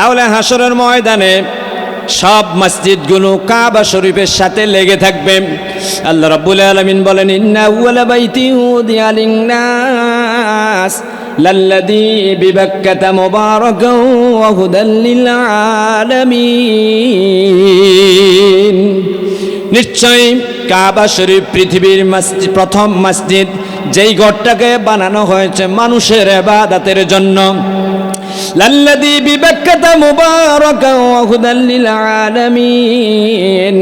তাহলে হাসরের ময়দানে সব মসজিদগুলো কাবা শরীফের সাথে লেগে থাকবে। আল্লাহ রাব্বুল আলামিন বলেন আলামিন। নিশ্চয়ই কাবা শরীফ পৃথিবীর প্রথম মসজিদ, যেই ঘরটাকে বানানো হয়েছে মানুষের এবাদাতের জন্য। মুবারাকান ওয়া হুদাল লিল আলামিন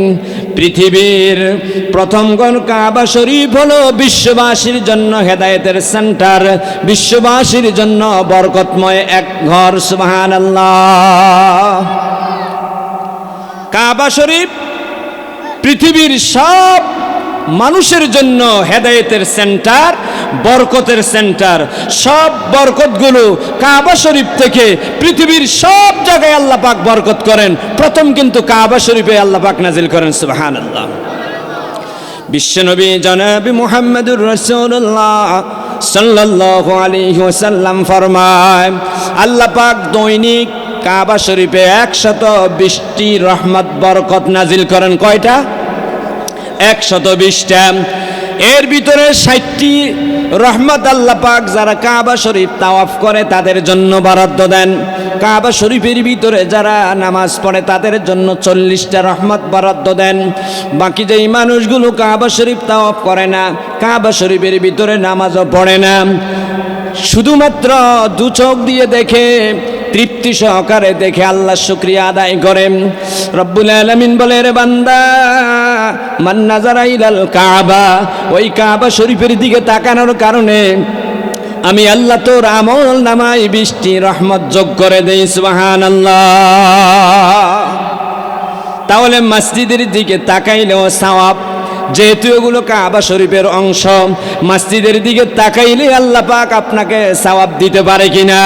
পৃথিবীর প্রথম ঘর কাবা শরীফ হলো বিশ্ববাসীর জন্য হেদায়েতের সেন্টার, বিশ্ববাসীর জন্য বরকতময় এক ঘর, সুবহানাল্লাহ। কাবা শরীফ পৃথিবীর সব মানুষের জন্য হেদায়েতের সেন্টার বরকতের সেন্টার। সব বরকতগুলো কাবা শরীফ থেকে পৃথিবীর সব জায়গায় আল্লাহ পাক বরকত করেন। প্রথম কিন্তু কাবা শরীফে আল্লাহ পাক নাজিল করেন সুবাহান আল্লাহ বিশ্বনবী জনাবি মুহাম্মদুর রসুল্লাহ সাল্লাল্লাহু আলাইহি ওয়াসাল্লাম ফরমায়, আল্লাহ পাক দৈনিক কাবা শরীফে একশত বিশটি রহমত, বরকত নাজিল করেন। কয়টা? একশত বিশটা। এর ভিতরে ষাটটি রহমত আল্লাহ পাক যারা কাবা শরীফ তাওয়াফ করে তাদের জন্য বরাদ্দ দেন। কাবা শরীফের ভিতরে যারা নামাজ পড়ে তাদের জন্য চল্লিশটা রহমত বরাদ্দ দেন। বাকি যেই মানুষগুলো কাবা শরীফ তাওয়াফ করে না, কাবা শরীফের ভিতরে নামাজও পড়ে না। শুধুমাত্র দু চোখ দিয়ে দেখে তৃপ্তি সহকারে দেখে আল্লাহ শুক্রিয়া আদায় করেন। রব্বুল আলমিন বলে, রে বান্দা মান্নাজারা ইলাল কাবা। ওই কাবা শরীফের দিকে তাকানোর কারণে আমি আল্লাহ তোর আমল নামাই বৃষ্টি, রহমত যোগ করে দেই সুবাহান তাহলে মসজিদের দিকে তাকাইলেও সাওয়াব, যেহেতু এগুলো কাবা শরীফের অংশ, মসজিদের দিকে তাকাইলে আল্লাহ পাক আপনাকে সওয়াব দিতে পারে কিনা?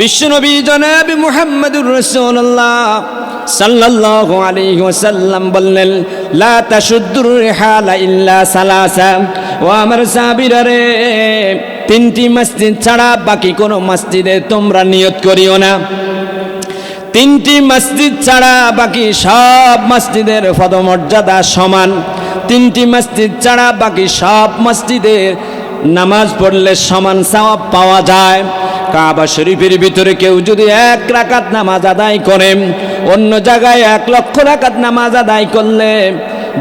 বিশ্বনবী জনাবি মুহাম্মদুর রাসূলুল্লাহ সাল্লাল্লাহু আলাইহি ওয়াসাল্লাম বললেন, লা তাশুদ্দুর রিহালা ইল্লা সালাসা। ও আমার সাহাবীরা রে তিনটি মসজিদ ছাড়া বাকি কোনো মসজিদে তোমরা নিয়ত করিও না। তিনটি মসজিদ ছাড়া বাকি সব মসজিদের পদমর্যাদা সমান। তিনটি মসজিদ ছাড়া বাকি সব মসজিদের নামাজ পড়লে সমান সওয়াব পাওয়া যায়। কাবা শরীফের ভিতরে কেউ যদি এক রাকাত নামাজ আদায় করে, অন্য জায়গায় এক লক্ষ রাকাত নামাজ আদায় করলে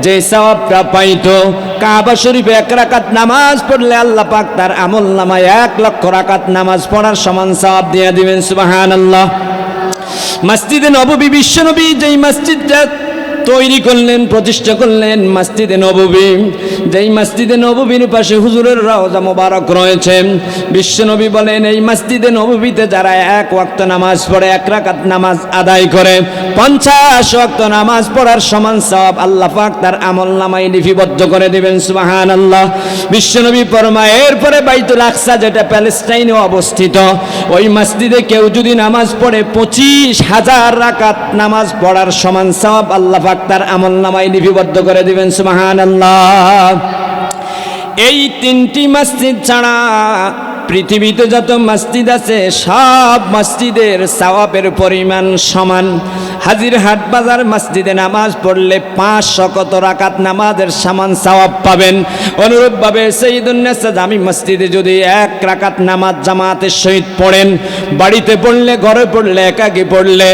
যে সওয়াবটা পাইতো, কাবা শরীফে এক রাকাত নামাজ পড়লে আল্লাহ পাক তার আমল নামায় এক লক্ষ রাকাত নামাজ পড়ার সমান সওয়াব দিয়ে দিবেন, সুবহানাল্লাহ। মসজিদে নববী, বিশ্বনবী যেই মসজিদটা তৈরি করলেন, প্রতিষ্ঠা করলেন মসজিদে নববী। যেই মসজিদে নববীর পাশে হুজুরের রওজা মোবারক রয়েছে। বিশ্বনবী বলেন, এই মসজিদে নববীতে যারা এক ওয়াক্ত নামাজ পড়ে, এক রাকাত নামাজ আদায় করে, পঞ্চাশ ওয়াক্ত নামাজ পড়ার সমান সব আল্লাহ পাক তার আমল নামাই লিপিবদ্ধ করে দিবেন সুবাহান আল্লাহ বিশ্বনবী পরমা এরপরে বাইতুল আকসা যেটা প্যালেস্টাইনে অবস্থিত, ওই মসজিদে কেউ যদি নামাজ পড়ে, পঁচিশ হাজার রাকাত নামাজ পড়ার সমান সব আল্লাহ পাক তার আমল নামাই লিপিবদ্ধ করে দিবেন সুমাহান আল্লাহ এই তিনটি মসজিদ ছাড়া পৃথিবীতে যত মসজিদ আছে, সব মসজিদের সওয়াবের পরিমাণ সমান। হাজির হাট বাজার মসজিদে নামাজ পড়লে পাঁচশো কত রাকাত নামাজের সমান সওয়াব পাবেন। অনুরূপভাবে সঈদুন্নেসা জামি মসজিদে যদি এক রাকাত নামাজ জামাতের সহিত পড়েন, বাড়িতে পড়লে, ঘরে পড়লে, একাকি পড়লে,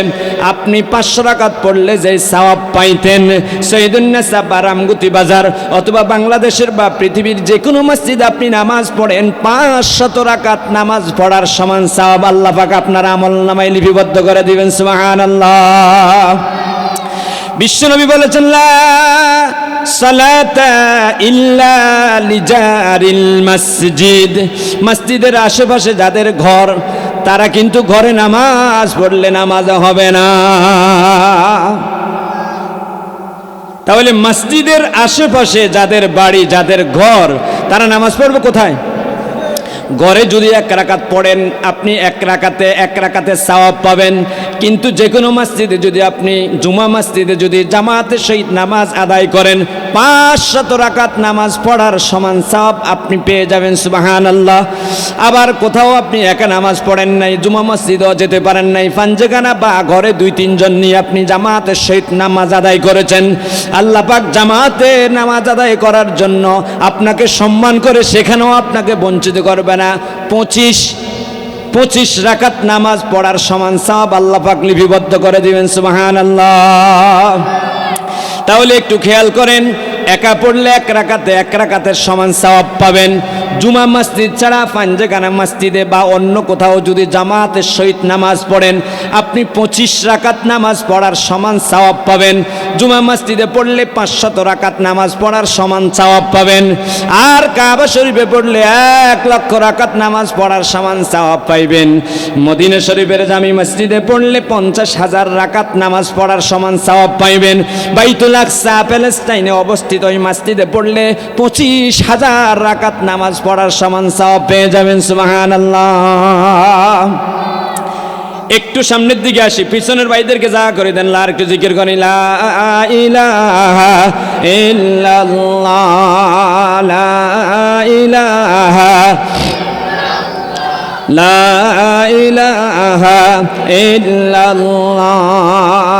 আপনি পাঁচশো রাকাত পড়লে যে সওয়াব পাইতেন সঈদুন্নেসা বা রামগুতি বাজার অথবা বাংলাদেশের বা পৃথিবীর যে কোনো মসজিদ আপনি নামাজ পড়েন পাঁচশত রাকাত নামাজ পড়ার সমান সওয়াব আল্লাহ পাক আপনার আমল নামায় লিপিবদ্ধ করে দিবেন, সুবহানাল্লাহ। বিশ্বনবী বলেছেন মসজিদ। মসজিদের আশেপাশে যাদের ঘর, তারা কিন্তু ঘরে নামাজ পড়লে নামাজ হবে না। তাহলে মসজিদের আশেপাশে যাদের বাড়ি, যাদের ঘর, তারা নামাজ পড়বে কোথায়? ঘরে যদি এক রাকাত পড়েন, আপনি এক রাকাতে এক রাকাতে সওয়াব পাবেন। কিন্তু যে কোনো মসজিদে যদি আপনি জুমা মসজিদে যদি জামাতের সহিত নামাজ আদায় করেন পাঁচ শত রাকাত নামাজ পড়ার সমান সব আপনি পেয়ে যাবেন সুবাহান আল্লাহ আবার কোথাও আপনি একা নামাজ পড়েন নাই, জুমা মসজিদও যেতে পারেন নাই ফাঞ্জেখানা বা ঘরে দুই, তিনজন নিয়ে আপনি জামাতের সহিত নামাজ আদায় করেছেন। আল্লাহ পাক জামাতে নামাজ আদায় করার জন্য আপনাকে সম্মান করে সেখানেও আপনাকে বঞ্চিত করবে না। পঁচিশ পঁচিশ রাকাত নামাজ পড়ার সমান সাপ আল্লাহ পাক লিপিবদ্ধ করে দিবেন সুবাহান আল্লাহ তাহলে একটু খেয়াল করেন, একা পড়লে এক রাকাতে এক রাকাতের সমান সওয়াব পাবেন। জুমা মসজিদ ছাড়া পাঞ্জেখানা মসজিদে বা অন্য কোথাও যদি জামাতের সহিত নামাজ পড়েন, আপনি পঁচিশ রাকাত নামাজ পড়ার সমান সওয়াব পাবেন। জুমা মসজিদে পড়লে পাঁচশত রাকাত নামাজ পড়ার সমান সওয়াব পাবেন। আর কাবা শরীফে পড়লে এক লক্ষ রাকাত নামাজ পড়ার সমান সওয়াব পাইবেন। মদিনা শরীফের জামি মসজিদে পড়লে পঞ্চাশ হাজার রাকাত নামাজ পড়ার সমান সওয়াব পাইবেন। বাইতুল আকসা প্যালেস্টাইনে অবস্থিত ওই মসজিদে পড়লে পঁচিশ হাজার রাকাত নামাজ পড়ার সমান সওয়াব পেয়ে যাবেন সুবাহান আল্লাহ একটু সামনের দিকে আসি পিছনের ভাইদেরকে যা করে দেন লা আর একটু জিকির করেন লা ইলাহা ইল্লাল্লাহ লা ইলাহা لا إله إلا الله